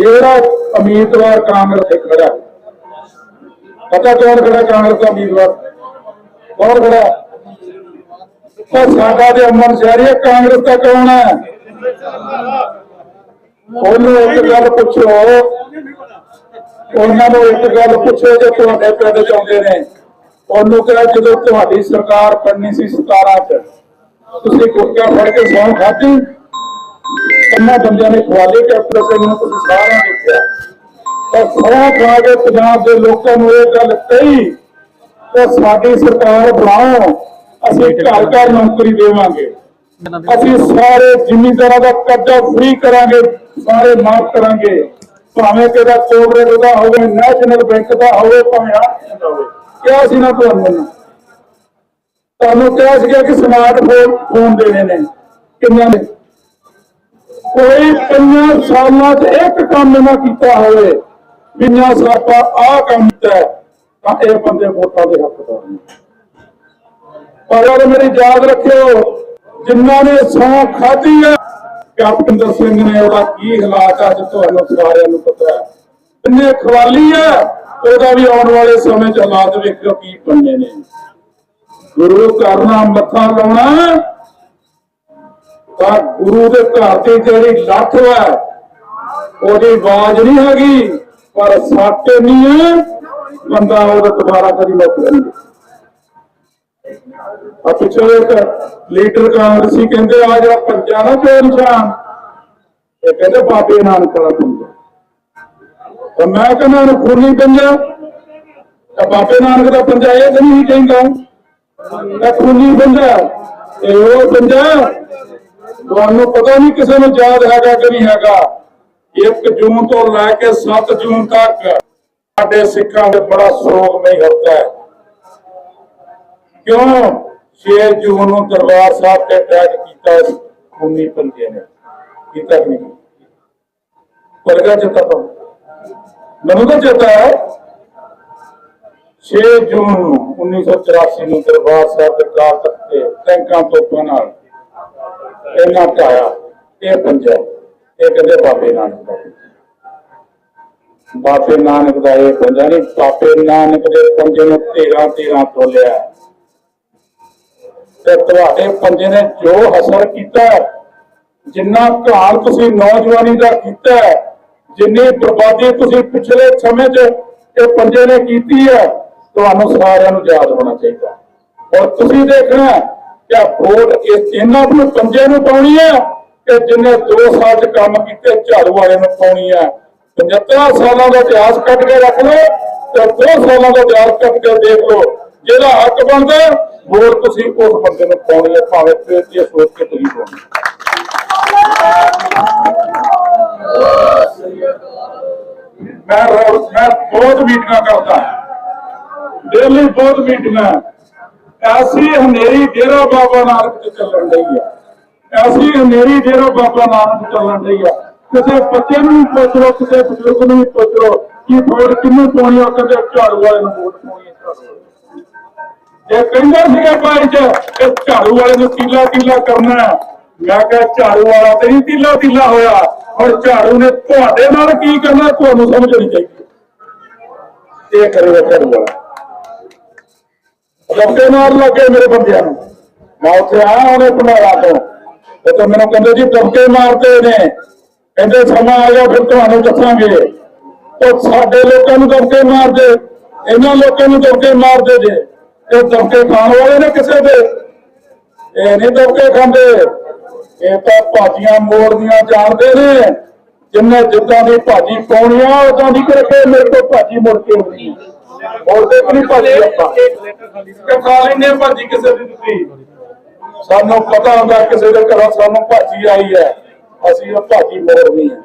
ਜਿਹੜਾ ਉਮੀਦਵਾਰ ਕਾਂਗਰਸ ਤੇ ਖੜਾ ਪਤਾ ਕੌਣ ਖੜਾ ਕਾਂਗਰਸ ਦਾ ਉਮੀਦਵਾਰ? ਕੌਣ ਖੜਾ? ਉਹ ਸਾਡਾ ਤੇ ਅਮਨ ਸ਼ਹਿਰੀ ਕਾਂਗਰਸ ਦਾ ਕੌਣ ਹੈ? ਉਹਨੂੰ ਇੱਕ ਗੱਲ ਪੁੱਛੋ। ਉਹਨਾਂ ਨੂੰ ਇੱਕ ਗੱਲ ਪੁੱਛੋ ਜੇ ਤੁਹਾਡੇ ਪਿੰਡ ਚ ਆਉਂਦੇ ਨੇ। ਉਹਨੂੰ ਕਿਹਾ ਜਦੋਂ ਤੁਹਾਡੀ ਸਰਕਾਰ ਬਣਨੀ ਸੀ 17 ਚ, ਤੁਸੀਂ ਕੁੱਤਿਆਂ ਫੜ ਕੇ ਸੌਂ ਖਾਧੀ। ਕੰਨਾ ਬੰਦਿਆਂ ਨੇ ਖਵਾਲੇ ਕੈਪਟਨ ਸਿੰਘ ਨੂੰ ਤੁਸੀਂ ਸਾਰਿਆਂ ਦੇਖਿਆ। ਪਰ ਸੌਂ ਖਾ ਕੇ ਪੰਜਾਬ ਦੇ ਲੋਕਾਂ ਨੂੰ ਇਹ ਗੱਲ ਕਹੀ ਕਿ ਸਾਡੀ ਸਰਕਾਰ ਬਣਾਓ ਅਸੀਂ ਘਰ ਘਰ ਨੌਕਰੀ ਦੇਵਾਂਗੇ। ਅਸੀਂ ਸਾਰੇ ਜ਼ਿਮੀਂਦਾਰਾਂ ਦਾ ਕਰਜ਼ਾ ਫ੍ਰੀ ਕਰਾਂਗੇ ਸਾਰੇ ਮਾਫ ਕਰਾਂਗੇ। ਭਾਵੇਂ ਕਿਹਦਾ ਕੋਬਰੇ ਦਾ ਹੋਵੇ ਨੈਸ਼ਨਲ ਬੈਂਕ ਦਾ ਹੋਵੇ ਭਾਵੇਂ ਆਰਥਿਕ ਦਾ ਹੋਵੇ। ਕਿਹਾ ਸੀ ਨਾ ਤੁਹਾਨੂੰ ਤੁਹਾਨੂੰ ਕਿਹਾ ਸੀਗਾ ਕਿ ਸਮਾਰਟਫੋਨ ਫੋਨ ਦੇਣੇ ਨੇ। ਕਿੰਨਾ ਨੇ? ਕੋਈ ਪੰਜਾਂ ਸਾਲਾਂ 'ਚ ਇੱਕ ਕੰਮ ਨਾ ਕੀਤਾ ਹੋਵੇ ਬਿਨਾਂ ਸਾਪਾ ਆ ਕੰਮ ਕੀਤਾ ਤਾਂ ਇਹ ਬੰਦੇ ਵੋਟਾਂ ਦੇ ਹੱਕਦਾਰ ਨੇ ਪਰ ਉਹ ਮੇਰੀ ਯਾਦ ਰੱਖਿਓ, ਜਿਨ੍ਹਾਂ ਨੇ ਸੌ ਖਾਧੀ ਹੈ ਕੈਪਟਨ ਸਿੰਘ ਨੇ ਉਹਦਾ ਕੀ ਹਾਲਾਤ ਅੱਜ ਤੁਹਾਨੂੰ ਸਾਰਿਆਂ ਨੂੰ ਪਤਾ ਹੈ। ਜਿੰਨੇ ਖਵਾਲੀ ਹੈ, ਉਹਦਾ ਵੀ ਆਉਣ ਵਾਲੇ ਸਮੇਂ 'ਚ ਹਾਲਾਤ ਵੇਖਿਓ ਕੀ ਬੰਨੇ ਨੇ। ਗੁਰੂ ਕਰਨਾ ਮੱਥਾ ਲਾਉਣਾ ਤਾਂ ਗੁਰੂ ਦੇ ਘਰ ਦੀ ਜਿਹੜੀ ਲੱਠ ਹੈ, ਉਹਦੀ ਆਵਾਜ਼ ਨਹੀਂ ਹੈਗੀ, ਪਰ ਸਾਟੇ ਨਹੀਂ ਹੈ, ਬੰਦਾ ਉਹਦਾ ਦੁਬਾਰਾ ਕਦੀ ਲੱਗ ਨਹੀਂ। ਆ ਪਿੱਛੇ ਇੱਕ ਲੀਡਰ ਕਾਂਗਰਸੀ ਕਹਿੰਦੇ, ਆ ਜਿਹੜਾ ਪੰਜਾ ਨਾ ਚੋਰ ਨਿਸ਼ਾਨ। ਇਹ ਕਹਿੰਦੇ, ਬਾਬੇ ਨਾਨਕ ਦਾ ਪੰਜਾ। ਤਾਂ ਮੈਂ ਕਹਿੰਦਾ ਉਹਨੂੰ ਖੂਨੀ ਪੰਜਾ ਤਾਂ ਬਾਬੇ ਨਾਨਕ ਦਾ ਪੰਜਾ ਇਹ ਤਾਂ ਨਹੀਂ ਕਹਿੰਦਾ। ਇਹ ਖੂਨੀ ਪੰਜਾ ਇਹ ਉਹ ਪੰਜਾ ਤੁਹਾਨੂੰ ਪਤਾ ਨਹੀਂ ਕਿਸੇ ਨੂੰ ਯਾਦ ਹੈਗਾ ਕਿ ਨਹੀਂ ਹੈਗਾ। 1 ਜੂਨ ਤੋਂ ਲੈ ਕੇ 7 ਜੂਨ ਤੱਕ ਸਾਡੇ ਸਿੱਖਾਂ ਦੇ ਬੜਾ ਸੋਗਮਈ ਹਫ਼ਤਾ ਹੈ ਕਿਉਂ? 6 ਜੂਨ ਨੂੰ ਦਰਬਾਰ ਸਾਹਿਬ ਤੇ ਅਟੈਕ ਕੀਤਾ ਖੂਨੀ ਪੰਜੇ ਨੇ। ਕੀਤਾ ਨਹੀਂ? ਪਰਗਾ ਚੇਤਾ ਤਾਂ ਮੈਨੂੰ ਤਾਂ ਚੇਤਾ ਹੈ 6 ਜੂਨ ਨੂੰ 1984 ਨੂੰ ਦਰਬਾਰ ਸਾਹਿਬ ਦੇ ਕਾਰ ਤੱਕੇ ਟੈਂਕਾਂ ਤੋਪਾਂ ਨਾਲ ਇਹਨਾਂ ਢਾਇਆ ਇਹ ਪੰਜਾ ਇਹ ਕਹਿੰਦੇ ਬਾਬੇ ਨਾਨਕ ਦਾ ਬਾਬੇ ਨਾਨਕ ਦਾ ਇਹ ਪੰਜਾ ਨਹੀਂ ਬਾਬੇ ਨਾਨਕ ਦੇ ਪੰਜੇ ਨੂੰ 13 13 ਤੋਲਿਆ। ਤੇ ਤੁਹਾਡੇ ਪੰਜੇ ਨੇ ਜੋ ਅਸਰ ਕੀਤਾ ਜਿੰਨਾ ਘਾਲ ਤੁਸੀਂ ਨੌਜਵਾਨੀ ਦਾ ਕੀਤਾ ਹੈ, ਜਿੰਨੀ ਬਰਬਾਦੀ ਤੁਸੀਂ ਪਿਛਲੇ ਸਮੇਂ 'ਚ ਇਹ ਪੰਜੇ ਨੇ ਕੀਤੀ ਹੈ ਤੁਹਾਨੂੰ ਸਾਰਿਆਂ ਨੂੰ ਯਾਦ ਹੋਣਾ ਚਾਹੀਦਾ। ਔਰ ਤੁਸੀਂ ਦੇਖਣਾ ਹੈ ਵੋਟ ਇਹਨਾਂ ਨੂੰ ਪੰਜੇ ਨੂੰ ਪਾਉਣੀ ਹੈ ਕਿ ਜਿੰਨੇ 2 ਸਾਲ 'ਚ ਕੰਮ ਕੀਤੇ ਝਾੜੂ ਵਾਲੇ ਨੂੰ ਪਾਉਣੀ ਹੈ 75 ਸਾਲਾਂ ਦਾ ਇਤਿਹਾਸ ਕੱਢ ਕੇ ਰੱਖ ਲਓ ਤੇ 2 ਸਾਲਾਂ ਦਾ ਇਤਿਹਾਸ ਕੱਢ ਕੇ ਦੇਖ ਲਓ, ਜਿਹੜਾ ਹੱਕ ਬਣਦਾ ਵੋਟ ਤੁਸੀਂ ਉਸ ਬੰਦੇ ਨੂੰ ਪਾਉਣੀ ਹੈ ਭਾਵੇਂ ਫਿਰ ਇਹ ਸੋਚ ਕੇ ਤੁਸੀਂ ਪਾਉਣੀ। ਮੈਂ ਮੈਂ ਬਹੁਤ ਮੀਟਿੰਗਾਂ ਕਰਦਾ। ਡੇਲੀ ਬਹੁਤ ਮੀਟਿੰਗਾਂ। ਐਸੀ ਹਨੇਰੀ ਡੇਰਾ ਬਾਬਾ ਨਾਨਕ ਤੇ ਚੱਲਣ ਲਈ ਹੈ ਐਸੀ ਹਨੇਰੀ ਡੇਰਾ ਬਾਬਾ ਨਾਨਕ ਚੱਲਣ ਲਈ ਹੈ ਕਿਸੇ ਬੱਚੇ ਨੂੰ ਪੁੱਛ ਲਓ, ਕਿਸੇ ਬਜ਼ੁਰਗ ਨੂੰ ਪੁੱਛ ਲਓ ਕਿ ਵੋਟ ਕਿਹਨੂੰ ਪਾਉਣੀ ਆ ਉਹ ਝਾੜੂ ਵਾਲੇ ਨੂੰ ਵੋਟ ਪਾਉਣੀ ਹੈ ਇਹ ਕਹਿੰਦਾ ਸੀਗਾ ਭਾਈ ਚ ਕਿ ਝਾੜੂ ਵਾਲੇ ਨੂੰ ਤੀਲਾ ਤੀਲਾ ਕਰਨਾ ਮੈਂ ਕਿਹਾ ਝਾੜੂ ਵਾਲਾ ਤੇ ਨਹੀਂ ਤੀਲਾ ਤੀਲਾ ਹੋਇਆ। ਹੁਣ ਝਾੜੂ ਨੇ ਤੁਹਾਡੇ ਨਾਲ ਕੀ ਕਰਨਾ, ਤੁਹਾਨੂੰ ਸਮਝਣੀ ਚਾਹੀਦੀ। ਇਹ ਕਰੇਗਾ ਝਾੜੂ ਵਾਲਾ ਲੱਗੇ ਮਾਰ ਲੱਗੇ ਮੇਰੇ ਬੰਦਿਆਂ ਨੂੰ। ਮੈਂ ਉੱਥੇ ਆਇਆ ਉਹਨੇ ਪਨਾਲਾ ਤੋਂ। ਤੇ ਤਾਂ ਮੈਨੂੰ ਕਹਿੰਦੇ ਜੀ ਦਬਕੇ ਮਾਰਦੇ ਨੇ। ਕਹਿੰਦੇ ਸਮਾਂ ਆ ਗਿਆ, ਫਿਰ ਤੁਹਾਨੂੰ ਦੱਸਾਂਗੇ। ਉਹ ਸਾਡੇ ਲੋਕਾਂ ਨੂੰ ਦਬਕੇ ਮਾਰਦੇ। ਇਹਨਾਂ ਲੋਕਾਂ ਨੂੰ ਦਬਕੇ ਮਾਰਦੇ ਜੇ। ਇਹ ਦਬਕੇ ਖਾਣ ਵਾਲੇ ਨੇ ਕਿਸੇ ਦੇ। ਇਹ ਨਹੀਂ ਦਬਕੇ ਖਾਂਦੇ। ਇਹ ਤਾਂ ਭਾਜੀਆਂ ਮੋੜਦੀਆਂ ਜਾਣਦੇ ਨੇ। ਜਿੰਨੇ ਜਿੱਦਾਂ ਦੀ ਭਾਜੀ ਪਾਉਣੀਆਂ ਆ ਉਦਾਂ ਦੀ ਕਰਕੇ ਮੇਰੇ ਤੋਂ ਭਾਜੀ ਮੁੜ ਕੇ ਆਉਣੀ ਆ। ਮੋੜਦੇ ਵੀ ਨਹੀਂ ਭਾਜੀ ਆਪਾਂ। ਕਿ ਹਾਂ ਭਾਜੀ ਕਿਸੇ ਦੀ ਦਿੱਤੀ ਸਾਨੂੰ ਪਤਾ ਹੁੰਦਾ ਕਿਸੇ ਦੇ ਘਰੋਂ ਸਾਨੂੰ ਭਾਜੀ ਆਈ ਹੈ। ਅਸੀਂ ਉਹ ਭਾਜੀ ਮੋੜਨੀ ਹੈ।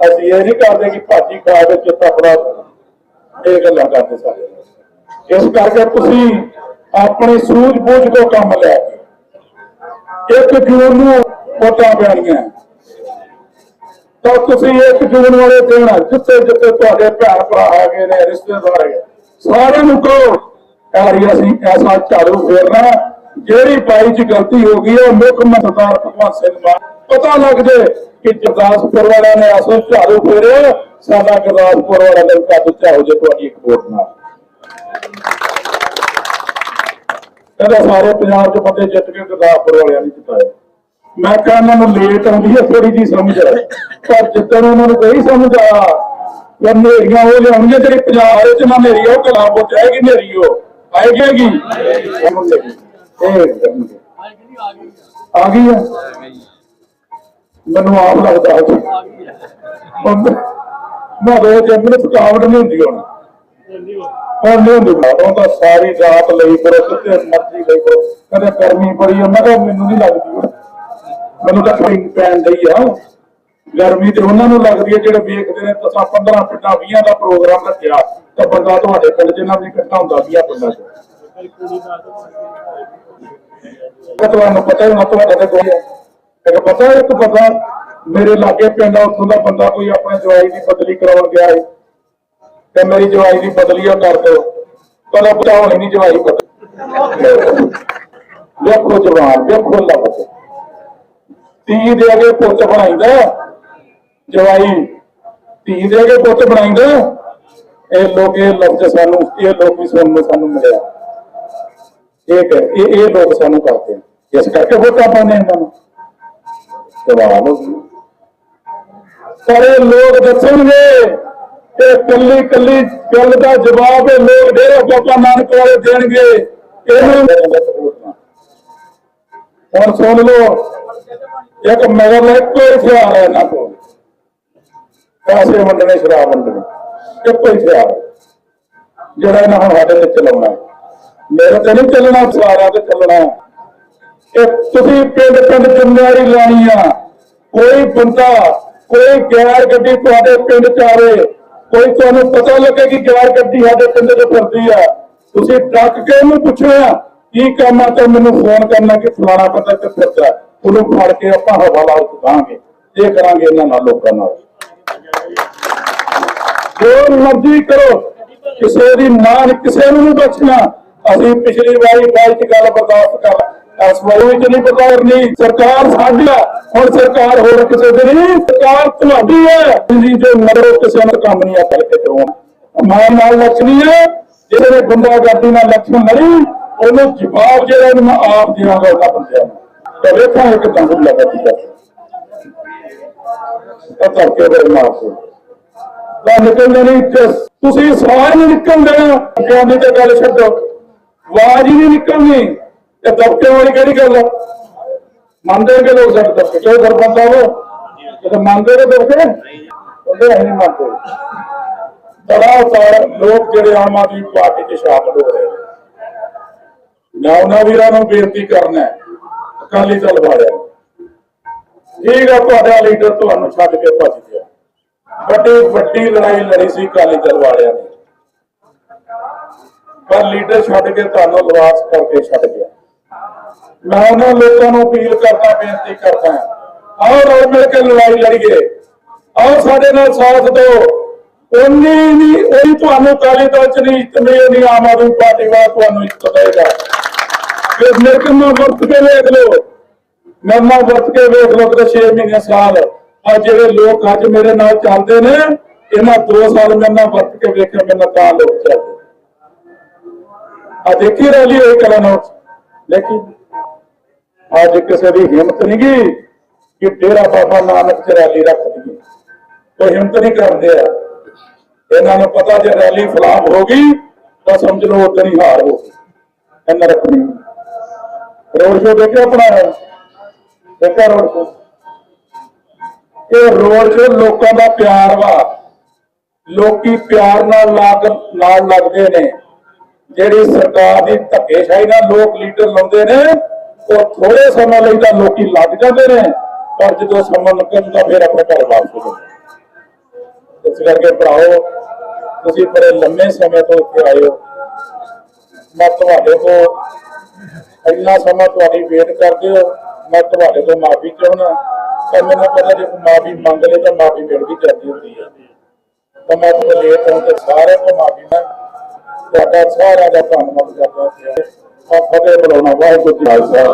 ਅਸੀਂ ਇਹ ਨਹੀਂ ਕਰਦੇ ਕਿ ਭਾਜੀ ਖਾ ਕੇ ਚਿੱਤਾ ਫੜਾ ਇਹ ਗੱਲਾਂ ਕਰਦੇ ਸਾਰੇ। ਇਸ ਕਰਕੇ ਤੁਸੀਂ ਆਪਣੀ ਸੂਝ-ਬੂਝ ਤੋਂ ਕੰਮ ਲੈ ਕੇ ਇੱਕ ਜੂਨ ਨੂੰ ਵੋਟਾਂ ਪੈਣੀਆਂ। ਤਾਂ ਤੁਸੀਂ ਇੱਕ ਜੂਨ ਵਾਲੇ ਦਿਨ ਜਿੱਥੇ ਜਿੱਥੇ ਤੁਹਾਡੇ ਭੈਣ ਭਰਾ ਹੈਗੇ ਨੇ ਰਿਸ਼ਤੇਦਾਰ ਹੈਗੇ ਸਾਰਿਆਂ ਨੂੰ ਕਹੋ ਯਾਰੀ ਅਸੀਂ ਐਸਾ ਝਾੜੂ ਫੇਰਨਾ ਜਿਹੜੀ ਬਾਈ ਚ ਗਲਤੀ ਹੋ ਗਈ ਹੈ ਮੁੱਖ ਮੰਤਰੀ ਭਗਵੰਤ ਸਿੰਘ ਮਾਨ ਪਤਾ ਲੱਗ ਜੇ ਕਿ ਜਰਦਾਸਪੁਰ ਵਾਲਿਆਂ ਨੇ ਅਸਲ ਝਾੜੂ ਫੇਰੇ ਸਾਡਾ ਗੁਰਦਾਸਪੁਰ ਵਾਲਾ ਦਿਲ ਕੱਦ ਹੋ ਜੇ ਤੁਹਾਡੀ ਇੱਕ ਵੋਟ ਨਾਲ। ਕਹਿੰਦਾ ਸਾਰੇ ਪੰਜਾਬ ਚ ਬੰਦੇ ਜਿੱਤ ਕੇ ਗੁਰਦਾਸਪੁਰ ਵਾਲਿਆਂ ਨੇ ਜਿਤਾਇਆ। ਮੈਂ ਕਿਹਾ ਉਹਨਾਂ ਨੂੰ ਲੇਟ ਆਉਂਦੀ ਹੈ ਥੋੜੀ ਜੀ ਸਮਝ ਪਰ ਜਿੱਦਣ ਉਹਨਾਂ ਨੂੰ ਕੋਈ ਸਮਝ ਆ ਉਹ ਨੇਰੀਆਂ ਉਹ ਲਿਆਉਣਗੇ ਜਿਹੜੀ ਪੰਜਾਬ ਵਿੱਚ, ਨਾ ਨੇਰੀ ਉਹ ਕਲਾਬੋ ਚ ਆਏਗੀ ਨੇਰੀ ਉਹ? ਆਏਗੀ ਆ ਗਈ ਆ। ਮੈਨੂੰ ਆਪ ਲੱਗਦਾ ਹੈ ਹੁਣ ਮੈਂ ਦੋ ਜੰਮਨ ਥਕਾਵਟ ਨਹੀਂ ਹੁੰਦੀ ਹੁਣ। ਹੁਣ ਨਹੀਂ ਹੁੰਦੀ ਉਹ ਤਾਂ ਸਾਰੀ ਰਾਤ ਲਈ ਕਰੋ ਕਿਤੇ ਮਰਜ਼ੀ ਲਈ ਕਰੋ ਕਦੇ ਗਰਮੀ ਬੜੀ ਆ, ਮੈਂ ਕਿਹਾ ਮੈਨੂੰ ਨਹੀਂ ਲੱਗਦੀ ਮੈਨੂੰ ਤਾਂ ਕੋਈ ਪੈਣ ਡਈ ਆ। ਗਰਮੀ ਤੇ ਉਹਨਾਂ ਨੂੰ ਲੱਗਦੀ ਹੈ, ਜਿਹੜੇ ਵੇਖਦੇ ਨੇ ਤੁਸੀਂ 15 ਪਿੰਡਾਂ 20 ਦਾ ਪ੍ਰੋਗਰਾਮ ਰੱਖਿਆ। ਤਾਂ ਬੰਦਾ ਤੁਹਾਡੇ ਪਿੰਡ ਜਿੰਨਾ ਵੀ ਇਕੱਠਾ ਹੁੰਦਾ 20 ਪਿੰਡਾਂ 'ਚ। ਤੁਹਾਨੂੰ ਪਤਾ ਹੀ ਹੋਣਾ, ਤੁਹਾਡਾ ਤੇ ਕੋਈ ਹੈ। ਪਤਾ ਇੱਕ ਪਤਾ ਮੇਰੇ ਲਾਗੇ ਪਿੰਡ ਆ, ਉੱਥੋਂ ਦਾ ਬੰਦਾ ਕੋਈ ਆਪਣੇ ਜਵਾਈ ਦੀ ਬਦਲੀ ਕਰਾਉਣ ਗਿਆ ਹੈ ਤੇ ਮੇਰੀ ਜਵਾਈ ਦੀ ਬਦਲੀ ਆ, ਕਰ ਦਿਓ। ਪਰ ਬਤਾ ਹੋਣੀ ਨਹੀਂ, ਜਵਾਈ ਬਦਲੀ। ਵੇਖੋ ਜਵਾਨ, ਵੇਖੋ ਲੱਭ ਤੀ ਦੇ ਅਗੇ ਪੁੱਤ ਬਣਾਈਦਾ। ਜਵਾਈ, ਧੀ ਦੇ ਅਗੇ ਪੁੱਤ ਬਣਾਈਦਾ, ਇਹ ਲੋਕ, ਇਹ ਲਫ਼ਜ਼ ਸਾਨੂੰ, ਇਹ ਲੋਕ ਵੀ ਸੁਣਨ ਨੂੰ ਸਾਨੂੰ ਮਿਲਿਆ। ਇਹ ਹੈ ਇਹ ਇਹ ਲੋਕ ਸਾਨੂੰ ਕਰਦੇ ਆ। ਇਸ ਕਰਕੇ ਵੋਟਾਂ ਪਾਉਂਦੇ ਇਹਨਾਂ ਨੂੰ। ਸਵਾਲ ਹੋ ਪਰ ਇਹ ਲੋਕ ਦੱਸਣਗੇ ਤੇ ਕੱਲੀ ਕੱਲੀ ਗੱਲ ਦਾ ਜਵਾਬ ਇਹ ਲੋਕ ਡੇਰਾ ਬਾਬਾ ਨਾਨਕ ਵਾਲੇ ਦੇਣਗੇ। ਇਹਨੂੰ ਹੁਣ ਸੁਣ ਲਓ, ਇੱਕ ਮਗਰ ਇੱਕੋ ਹੀ ਹਥਿਆਰ ਹੈ ਨਾ ਕੋਲ। ਪੈਸੇ ਵੰਡਣੇ ਸ਼ਰਾਬ ਵੰਡਣੇ ਇੱਕੋ ਹੀ ਹਥਿਆਰ ਜਿਹੜਾ ਇਹਨਾਂ ਹੁਣ ਸਾਡੇ ਤੇ ਚਲਾਉਣਾ ਮੇਰੇ ਤੇ ਨਹੀਂ ਚੱਲਣਾ, ਸਾਰਿਆਂ ਤੇ ਚੱਲਣਾ। ਹੈ। ਤੁਸੀਂ ਪਿੰਡ ਪਿੰਡ ਜ਼ਿੰਮੇਵਾਰੀ ਲੈਣੀ ਆ। ਕੋਈ ਬੰਦਾ, ਕੋਈ ਗੈਰ ਗੱਡੀ ਤੁਹਾਡੇ ਪਿੰਡ ਚ ਆਵੇ, ਕੋਈ ਤੁਹਾਨੂੰ ਪਤਾ ਲੱਗੇ ਕਿ ਗੈਰ ਗੱਡੀ ਸਾਡੇ ਪਿੰਡ ਚ ਫਿਰਦੀ ਆ, ਤੁਸੀਂ ਡੱਕ ਕੇ ਉਹਨੂੰ ਪੁੱਛਣਾ ਕੀ ਕੰਮ ਆ, ਤੇ ਮੈਨੂੰ ਫੋਨ ਕਰਨਾ ਕਿ ਫਲਾਣਾ ਬੰਦਾ ਤੇ ਫਿਰਦਾ। ਉਹਨੂੰ ਫੜ ਕੇ ਆਪਾਂ ਹਵਾਲਾ ਉਤਾਰਾਂਗੇ। ਇਹ ਕਰਾਂਗੇ ਇਹਨਾਂ ਨਾਲ ਲੋਕਾਂ ਨਾਲ। ਜੋ ਮਰਜ਼ੀ ਕਰੋ, ਕਿਸੇ ਦੀ ਮਾਨ ਕਿਸੇ ਨੂੰ ਨਹੀਂ ਬਖਸ਼ਣਾ। ਅਸੀਂ ਪਿਛਲੀ ਵਾਰੀ ਬਾਈ ਗੱਲ ਬਰਦਾਸ਼ਤ ਕਰ ਇਸ ਵਾਰੀ ਵਿੱਚ ਨਹੀਂ ਬਰਦਾਸ਼ਤ ਨਹੀਂ। ਸਰਕਾਰ ਸਾਡੀ ਆ, ਹੁਣ ਸਰਕਾਰ ਹੋਰ ਕਿਸੇ ਦੀ ਨਹੀਂ। ਸਰਕਾਰ ਤੁਹਾਡੀ ਹੈ ਤੁਸੀਂ ਜੋ ਮਰੋ, ਕਿਸੇ ਨੂੰ ਕੰਮ ਨਹੀਂ ਆ ਕਰਕੇ ਕਰੋ ਮਾਨ ਨਾਲ ਲੱਛਣੀ ਹੈ ਜਿਹਦੇ ਨੇ ਗੁੰਡਾਗਰਦੀ ਨਾਲ ਲੱਛਣ ਮਰੀ ਉਹਨੂੰ ਜਵਾਬ ਜਿਹੜਾ ਉਹਨੂੰ ਮੈਂ ਆਪ ਦੇਵਾਂਗਾ ਉਹਨਾਂ ਬੰਦਿਆਂ ਤੇ ਵੇਖਾਂ ਇੱਕ ਤੰਗ ਲੱਗਦੀ ਹੈ ਤਾਂ ਕਰਕੇ ਬਰਮਾਫ ਨਿਕਲਦੇ ਨਹੀਂ ਤੁਸੀਂ ਸਾਹ ਨਹੀਂ ਨਿਕਲਦੇ ਕਹਿੰਦੇ ਤੇ ਗੱਲ ਛੱਡੋ। ਆਵਾਜ਼ ਹੀ ਨਹੀਂ ਨਿਕਲਣੀ। ਇਹ ਦਬਕੇ ਵਾਲੀ ਕਿਹੜੀ ਗੱਲ ਆ? ਮੰਨਦੇ ਕਿ ਲੋਕ ਸਾਡੇ ਦਬਕੇ? ਕਿਉਂ ਦਰ ਬੰਦਾ ਉਹ ਮੰਨਦੇ ਨੇ ਦਬਕੇ ਉਹਦੇ ਅਸੀਂ ਨਹੀਂ ਮੰਨਦੇ। ਬੜਾ ਲੋਕ ਜਿਹੜੇ ਆਮ ਆਦਮੀ ਪਾਰਟੀ 'ਚ ਸ਼ਾਮਲ ਹੋ ਰਹੇ ਮੈਂ ਉਹਨਾਂ ਵੀਰਾਂ ਨੂੰ ਬੇਨਤੀ ਕਰਨਾ ਅਕਾਲੀ ਦਲ ਵਾਲਿਆਂ ਨੂੰ। ਠੀਕ ਆ, ਤੁਹਾਡਾ ਲੀਡਰ ਤੁਹਾਨੂੰ ਛੱਡ ਕੇ ਭੱਜ ਗਿਆ। ਵੱਡੀ ਵੱਡੀ ਲੜਾਈ ਲੜੀ ਸੀ ਅਕਾਲੀ ਦਲ ਵਾਲਿਆਂ ਨੇ। ਪਰ ਲੀਡਰ ਛੱਡ ਕੇ ਤੁਹਾਨੂੰ ਲਵਾਸ ਕਰਕੇ ਛੱਡ ਗਿਆ। ਮੈਂ ਉਹਨਾਂ ਲੋਕਾਂ ਨੂੰ ਅਪੀਲ ਕਰਦਾ, ਬੇਨਤੀ ਕਰਦਾ ਆਓ ਰਲ ਮਿਲ ਕੇ ਲੜਾਈ ਲੜੀਏ। ਆਓ ਸਾਡੇ ਨਾਲ ਸਾਥ ਦਿਓ। ਉਨੀ ਵੀ ਉਹੀ ਤੁਹਾਨੂੰ ਅਕਾਲੀ ਦਲ ਚ ਨਹੀਂ ਇੱਜ਼ਤ ਨਹੀਂ, ਆਮ ਆਦਮੀ ਪਾਰਟੀ ਵਾਲਾ ਤੁਹਾਨੂੰ ਇੱਜ਼ਤ ਦੇਗਾ ਫਿਰ ਮੇਰੇ ਕੋਲ ਵਰਤ ਕੇ ਵੇਖ ਲਓ। ਮੇਰੇ ਵਰਤ ਕੇ ਵੇਖ ਲਓ ਕਿ 6 ਮਹੀਨੇ ਸਾਲ। ਆ ਜਿਹੜੇ ਲੋਕ ਅੱਜ ਮੇਰੇ ਨਾਲ ਚੱਲਦੇ ਨੇ, ਇਹਨਾਂ 2 ਸਾਲ ਮੇਰੇ ਨਾਲ ਵਰਤ ਕੇ ਵੇਖਿਆ ਮੇਰੇ ਨਾਲ ਤਾਂ ਲੋਕ ਚੱਲਦੇ ਆ ਦੇਖੀ ਰੈਲੀ ਹੋਈ ਕਲਾ ਨੋਟ ਅੱਜ ਕਿਸੇ ਦੀ ਹਿੰਮਤ ਨਹੀਂ ਗਈ ਕਿ ਡੇਰਾ ਬਾਬਾ ਨਾਨਕ ਚ ਰੈਲੀ ਰੱਖ ਦਈਏ। ਕੋਈ ਹਿੰਮਤ ਨਹੀਂ ਕਰਦੇ ਆ। ਇਹਨਾਂ ਨੂੰ ਪਤਾ ਜੇ ਰੈਲੀ ਫਲਾਪ ਹੋ ਗਈ, ਤਾਂ ਸਮਝ ਲਓ ਉਦੋਂ ਹੀ ਹਾਰ ਹੋ ਗਈ। ਇਹਨਾਂ ਰੱਖਣੀ ਰੋਡ ਸ਼ੋ ਦੇਖਿਆ ਆਪਣਾ? ਦੇਖਿਆ ਰੋਡ ਸ਼ੋ? ਇਹ ਰੋਡ ਸ਼ੋ ਲੋਕਾਂ ਦਾ ਪਿਆਰ ਵਾ। ਲੋਕੀ ਪਿਆਰ ਨਾਲ ਲੱਗ, ਨਾਲ ਲੱਗਦੇ ਨੇ। ਜਿਹੜੀ ਸਰਕਾਰ ਦੀ ਧੱਕੇਸ਼ਾਹੀ ਨਾਲ ਲੋਕ ਲੀਡਰ ਲਾਉਂਦੇ ਨੇ, ਉਹ ਥੋੜੇ ਸਮੇਂ ਲਈ ਤਾਂ ਲੋਕੀ ਲੱਗ ਜਾਂਦੇ ਨੇ, ਪਰ ਜਦੋਂ ਸਮਾਂ ਨਿਕਲਦਾ ਫਿਰ ਆਪਣੇ ਘਰ ਵਾਪਸ ਹੋ ਜਾਂਦੇ ਇਸ ਕਰਕੇ ਭਰਾਓ ਤੁਸੀਂ ਬੜੇ ਲੰਮੇ ਸਮੇਂ ਤੋਂ ਇੱਥੇ ਆਏ ਹੋ। ਮੈਂ ਤੁਹਾਡੇ ਤੋਂ ਇੰਨਾ ਸਮਾਂ ਤੁਹਾਡੀ ਵੇਟ ਕਰਦੇ ਹੋ। ਮੈਂ ਤੁਹਾਡੇ ਤੋਂ ਮਾਫੀ ਚਾਹੁੰਦਾ। ਪਰ ਮੈਨੂੰ ਪਹਿਲਾਂ ਜੇ ਮਾਫੀ ਮੰਗ ਲੇ ਤਾਂ ਮਾਫੀ ਮਿਲ ਵੀ ਜਾਂਦੀ ਹੁੰਦੀ ਹੈ ਤਾਂ ਮੈਂ ਤੁਹਾਡੇ ਲੇਟ ਹੋਣ ਤੇ ਸਾਰਿਆਂ ਤੋਂ ਮਾਫੀ ਮੰਗ। ਤੁਹਾਡਾ ਸਾਰਿਆਂ ਦਾ ਧੰਨਵਾਦ ਕਰਦਾ ਹਾਂ ਆ ਫਤਿਹ ਬੁਲਾਉਣਾ, ਵਾਹਿਗੁਰੂ ਜੀ ਖਾਲਸਾ।